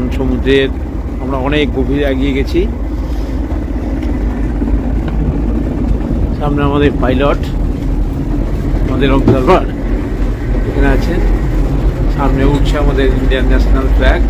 এখন সমুদ্রের আমরা অনেক গভীরে এগিয়ে গেছি। সামনে আমাদের পাইলট, আমাদের অবজারভার এখানে আছেন। সামনে উঠছে আমাদের ইন্ডিয়ান ন্যাশনাল ফ্ল্যাগ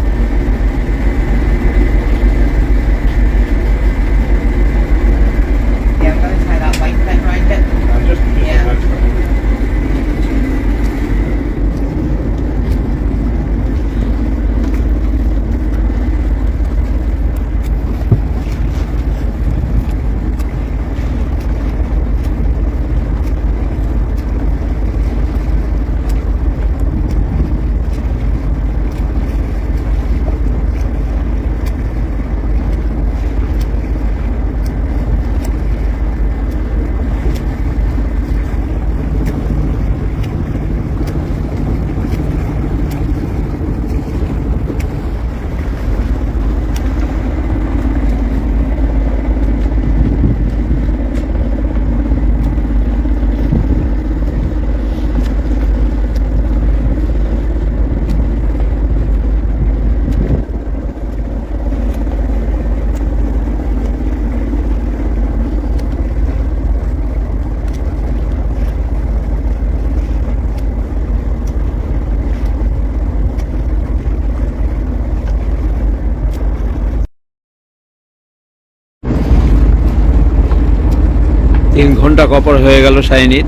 তিন ঘণ্টা কপার হয়ে গেল শাইনির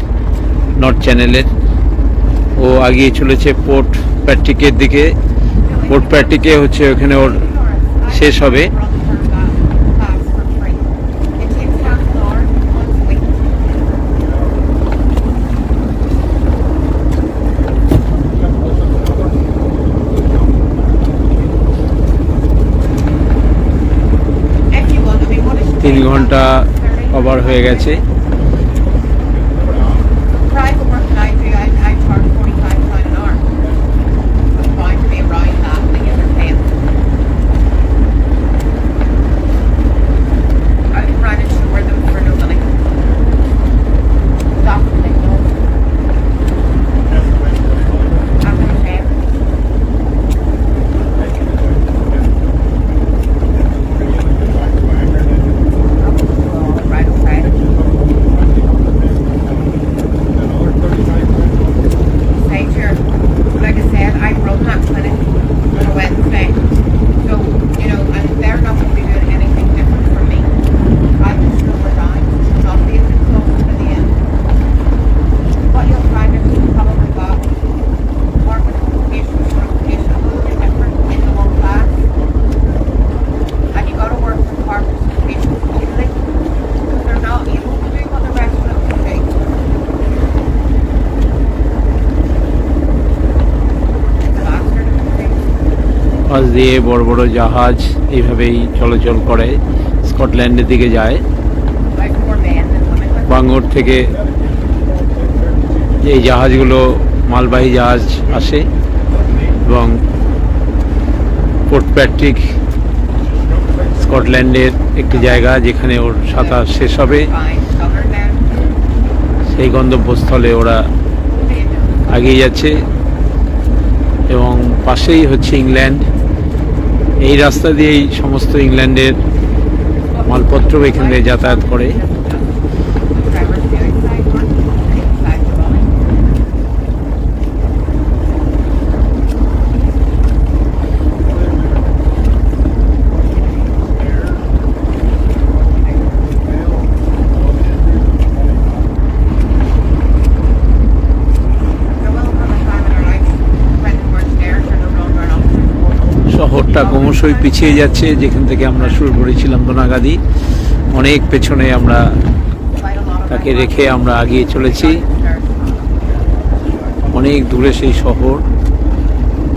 নর্থ চ্যানেলের। ও আগিয়ে চলেছে পোর্ট প্যাট্রিকের দিকে। পোর্ট প্যাট্রিকে হচ্ছে ওখানে ওর শেষ হবে। তিন ঘণ্টা কভার হয়ে গেছে। পাশ দিয়ে বড় বড় জাহাজ এইভাবেই চলাচল করে, স্কটল্যান্ডের দিকে যায় বাঙ্গর থেকে এই জাহাজগুলো মালবাহী জাহাজ আসে এবং পোর্ট প্যাট্রিক স্কটল্যান্ডের একটি জায়গা যেখানে ওর সাঁতার শেষ হবে. সেই গন্তব্যস্থলে ওরা এগিয়ে যাচ্ছে এবং পাশেই হচ্ছে ইংল্যান্ড এই রাস্তা দিয়েই সমস্ত ইংল্যান্ডের মালপত্র এখান যাতায়াত করে। শহরটা ক্রমশই পিছিয়ে যাচ্ছে। যেখান থেকে আমরা শুরু করেছিলাম দোনাগাদি অনেক পেছনে আমরা তাকে রেখে আমরা এগিয়ে চলেছি। অনেক দূরে সেই শহর,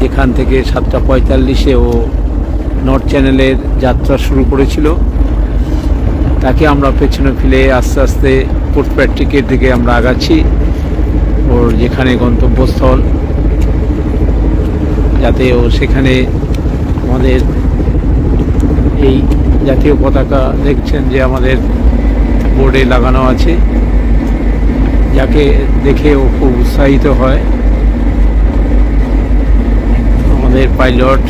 যেখান থেকে সাতটা পঁয়তাল্লিশে ও নর্থ চ্যানেলের যাত্রা শুরু করেছিল। তাকে আমরা পেছনে ফেলে আস্তে আস্তে পোর্ট প্যাট্রিকের দিকে আমরা আগাচ্ছি। ওর যেখানে গন্তব্যস্থল, যাতে ও সেখানে আমাদের এই জাতীয় পতাকা দেখছেন যে আমাদের বোর্ডে লাগানো আছে, যাকে দেখে ও খুব উৎসাহিত হয়। আমাদের পাইলট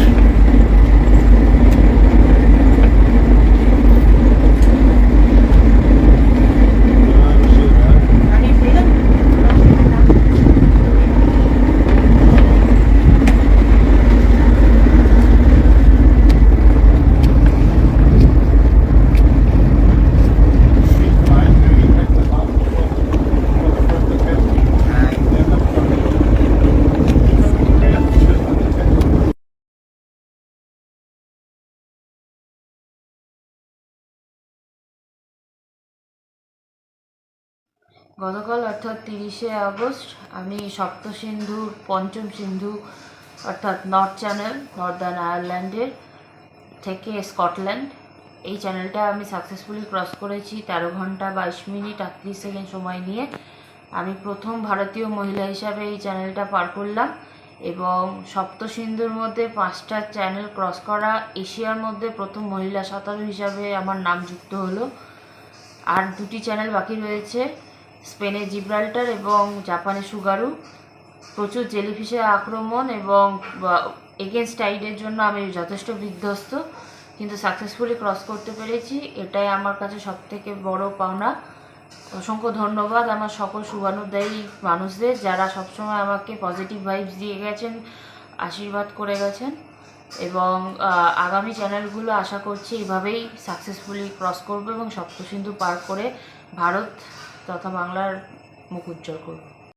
গতকাল অর্থাৎ তিরিশে আগস্ট আমি সপ্ত সপ্তসিন্ধুর পঞ্চম সিন্ধু অর্থাৎ নর্থ চ্যানেল নর্দার্ন আয়ারল্যান্ডের থেকে স্কটল্যান্ড এই চ্যানেলটা আমি সাকসেসফুলি ক্রস করেছি তেরো ঘণ্টা বাইশ মিনিট আটত্রিশ সেকেন্ড সময় নিয়ে। আমি প্রথম ভারতীয় মহিলা হিসাবে এই চ্যানেলটা পার করলাম এবং সপ্তসিন্ধুর মধ্যে পাঁচটা চ্যানেল ক্রস করা, এশিয়ার মধ্যে প্রথম মহিলা সাঁতারু হিসাবে আমার নাম যুক্ত হলো। আর দুটি চ্যানেল বাকি রয়েছে। স্পেনের জিব্রাল্টার এবং জাপানের সুগারু। প্রচুর জেলিফিশের আক্রমণ এবং এগেনস্ট টাইডের জন্য আমি যথেষ্ট বিধ্বস্ত। কিন্তু সাকসেসফুলি ক্রস করতে পেরেছি। এটাই আমার কাছে সব থেকে বড় পাওনা। অসংখ্য ধন্যবাদ আমার সকল শুভানুদায়ী মানুষদের যারা সবসময় আমাকে পজিটিভ ভাইবস দিয়ে গেছেন, আশীর্বাদ করে গেছেন। এবং আগামী চ্যানেলগুলো আশা করছি এভাবেই সাকসেসফুলি ক্রস করব এবং সপ্তসিন্ধু পার করে ভারত তথা বাংলার মুখ উজ্জ্বল করব